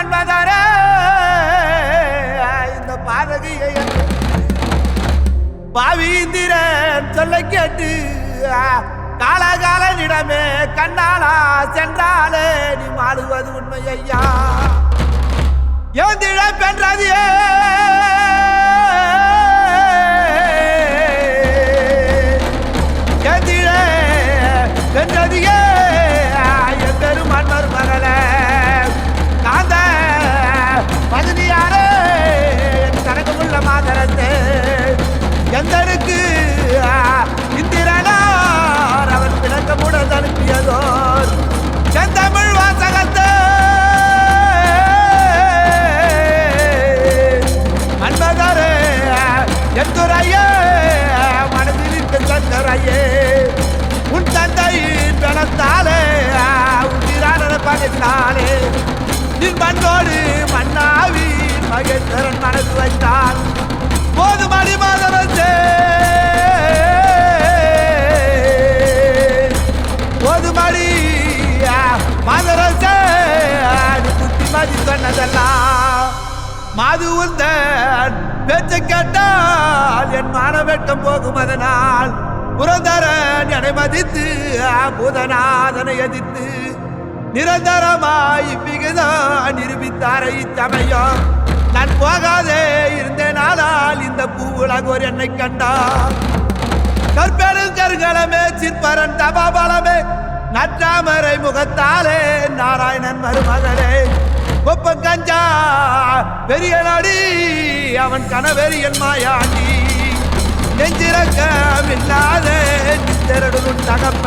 கரும்புவில் இந்த பாதகியை பாவீந்திரன் சொல்ல கேட்டு காலகாலனிடமே கண்ணாலா சென்றாலே நீ மாடுவது உண்மை ஐயா. எழுந்திட பெற்றதியே. எழுந்திட பெற்றதியே. பகுதியாரே என் கணக்குள்ள மாதரத்தே. எந்தனுக்கு இந்திரனார் அவன் விளக்கமுடன் அனுப்பியதோர். செந்தமிழ் வாசகத்தே. அன்பதரே எந்துரையே மனதில் சந்தரையே உன் தந்தையின் பணத்தாலே உயிரான பகத்தாலே நின் பண்போடு மன்னாவி மகேந்திரன் மனது வைத்தான். போது அடி மாதவத்தே போதுமடி மாதரசே நீ புத்திமதி சொன்னதெல்லாம். மாது உந்த பேச்சை கேட்டால் என் மானவெட்டம் போகும் அதனால். புரந்தரன் என்னை மதித்து பூதநாதனை எதிர்த்து. நிரந்தரமாய் இவ்விகுதான் நிரூபித்தாரை இச்சமயம் நான் போகாதே இருந்தேனானால் இந்த பூவுலகோர் என்னை கண்டார். கற்பெரும் கருங்கலமே சிற்பரன் தபாபலமே நற்றாமரை முகத்தாலே நாராயணன் மருமகளே. கொப்பம் கஞ்சா பெரிய நாடி அவன் கனவெறியன் மாயாண்டி. நெஞ்சிறக்கம் இல்லாதே நித்தரடுன் தகப்ப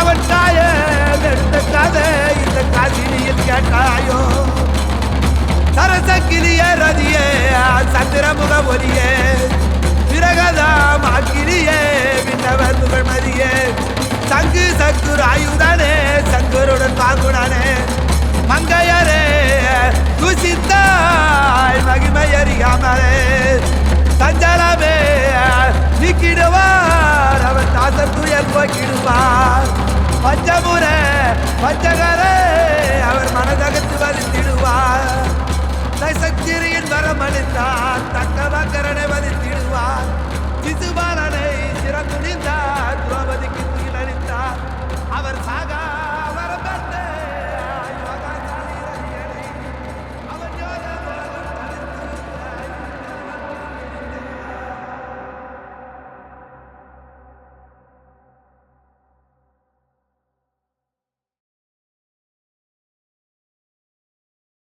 அவன் தாய எடுத்த கதை. இந்த காசினியில் கேட்டாயோ சரசக்கிலிய ரதியே சந்திரமுக ஒலியே. பிரகதாம் அக்கிலியே விண்ணவர் புகழ்மதியே சங்கு சக்குர் ஆயுதானே சங்கருடன் பாங்குடானே மங்கையரே துசித்தாய் மகிமை அறியாமலே சஞ்சலமே நீக்கிடுவார் அவன் தாசத்துயர் போக்கிடுவார். பஞ்சமுறை பஞ்சகரே